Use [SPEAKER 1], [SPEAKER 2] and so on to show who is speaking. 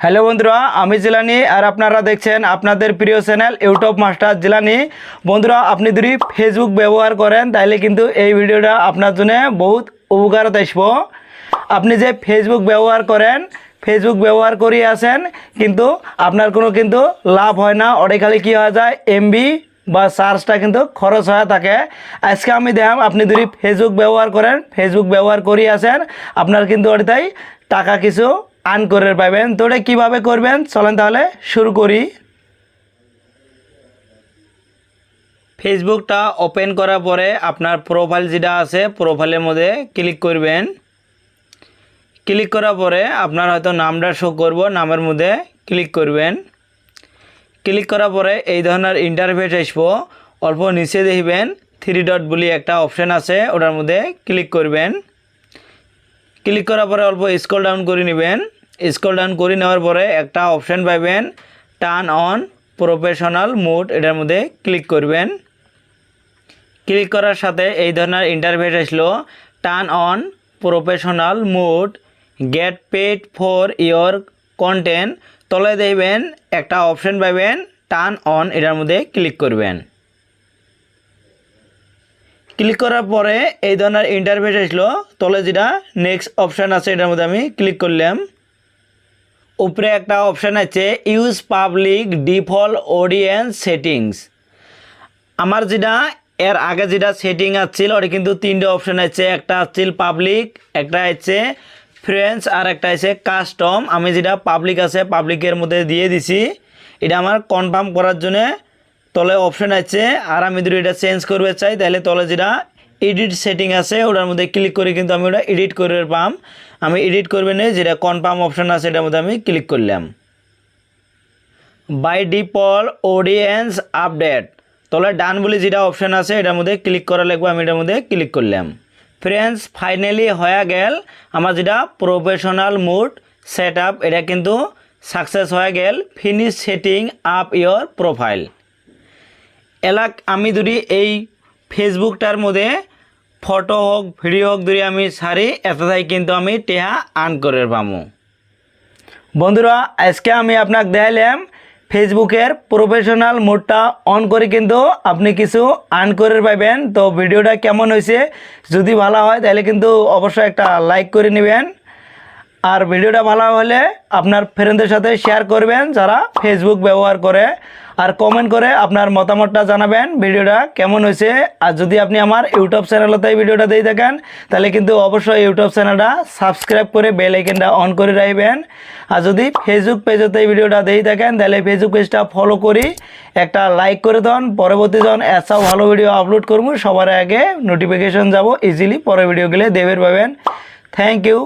[SPEAKER 1] Hello বন্ধুরা, আমি জিলানি আর আপনারা দেখছেন আপনাদের প্রিয় চ্যানেল ইউটিউব মাস্টার জিলানি। বন্ধুরা, আপনি যদি ফেসবুক ব্যবহার করেন তাহলে কিন্তু এই ভিডিওটা আপনার জন্য বহুত উপকারত আসব আপনি যে ফেসবুক ব্যবহার করেন ফেসবুক ব্যবহার করি আছেন, কিন্তু আপনার কোনো কিন্তু লাভ হয় না। খালি কী হয়ে যায় এমবি বা চার্জটা কিন্তু খরচ হয়ে থাকে। আজকে আমি দেখাম আপনি যদি ফেসবুক ব্যবহার করেন ফেসবুক ব্যবহার করি আছেন, আপনার কিন্তু ওটাই টাকা কিছু আর্ন করে পাবেন তো ওটা কীভাবে করবেন? চলেন তাহলে শুরু করি। ফেসবুকটা ওপেন করার পরে আপনার প্রোফাইল যেটা আছে প্রোফাইলের মধ্যে ক্লিক করবেন। ক্লিক করার পরে আপনার হয়তো নামটা শো করব, নামের মধ্যে ক্লিক করবেন। ক্লিক করার পরে এই ধরনের ইন্টারফেস আসব। অল্প নিচে দেখবেন থ্রি ডট বলি একটা অপশান আছে, ওটার মধ্যে ক্লিক করবেন। ক্লিক করার পরে অল্প স্ক্রল ডাউন করে নেবেন। স্ক্রল ডাউন করে নেওয়ার পরে একটা অপশান পাবেন, টার্ন অন প্রফেশনাল মুড, এটার মধ্যে ক্লিক করবেন। ক্লিক করার সাথে এই ধরনের ইন্টারফেস আসলো, turn on professional mode, get paid for your content, তলে দেখবেন একটা অপশান পাবেন, টার্ন অন, এটার মধ্যে ক্লিক করবেন। ক্লিক করার পরে এই ধরনের ইন্টারফেস আসলো, তলে যেটা নেক্সট অপশান আছে, এটার মধ্যে আমি ক্লিক করলাম। উপরে একটা অপশান আছে use public default audience settings আমার যেটা, এর আগে যেটা সেটিং আছিল, ওটা কিন্তু তিনটে অপশান আছে, একটা আছিল পাবলিক একটা আছে ফ্রেন্স আর একটা আছে কাস্টম আমি যেটা পাবলিক আছে পাবলিকের মধ্যে দিয়ে দিছি। এটা আমার কনফার্ম করার জন্য তলে অপশান আছে, আর আমি যদি এটা চেঞ্জ করবে চাই, তাহলে তলে যেটা এডিট সেটিং আছে, ওটার মধ্যে ক্লিক করে কিন্তু আমি ওটা এডিট করে পাম। আমি এডিট করবে না, যেটা কনফার্ম অপশন আছে, এটার মধ্যে আমি ক্লিক করলাম। বাই ডিফল্ট অডিয়েন্স আপডেট তলে ডান বলে যেটা অপশান আছে, এটার মধ্যে ক্লিক করা লাগবে, আমি এটার মধ্যে ক্লিক করলাম। ফ্রেন্ডস ফাইনালি হয়ে গেল আমার যেটা প্রফেশনাল মুড সেট আপ এটা কিন্তু সাকসেস হয়ে গেল। Finish setting up your profile এলাক, আমি যদি এই ফেসবুকটার মধ্যে ফটো হোক, ভিডিও হোক যদি আমি সারি এতটাই কিন্তু আমি টেহা আর্ন করে পাবো বন্ধুরা, আজকে আমি আপনাকে দেখালাম ফেসবুকের প্রফেশনাল মোডটা অন করে কিন্তু আপনি কিছু আর্ন করে পাবেন তো ভিডিওটা কেমন হয়েছে যদি ভালো হয় তাহলে কিন্তু অবশ্যই একটা লাইক করে নেবেন। আর ভিডিওটা ভালো হলে আপনার ফ্রেন্ডদের সাথে শেয়ার করবেন, যারা ফেসবুক ব্যবহার করে। আর কমেন্ট করে আপনার মতামতটা জানাবেন ভিডিওটা কেমন হয়েছে। আর যদি আপনি আমার ইউটিউব চ্যানেলতে এই ভিডিওটা দিয়ে থাকেন, তাহলে কিন্তু অবশ্যই ইউটিউব চ্যানেলটা সাবস্ক্রাইব করে বেল আইকনটা অন করে রাখবেন। আর যদি ফেসবুক পেজতে এই ভিডিওটা দিয়ে থাকেন, তাহলে ফেসবুক পেজটা ফলো করি। একটা লাইক করে দেন। পরবর্তী যখন এসাও ভালো ভিডিও আপলোড করব। সবার আগে নোটিফিকেশন যাব। ইজিলি পরে ভিডিওগুলো দেবের পাবেন। Thank you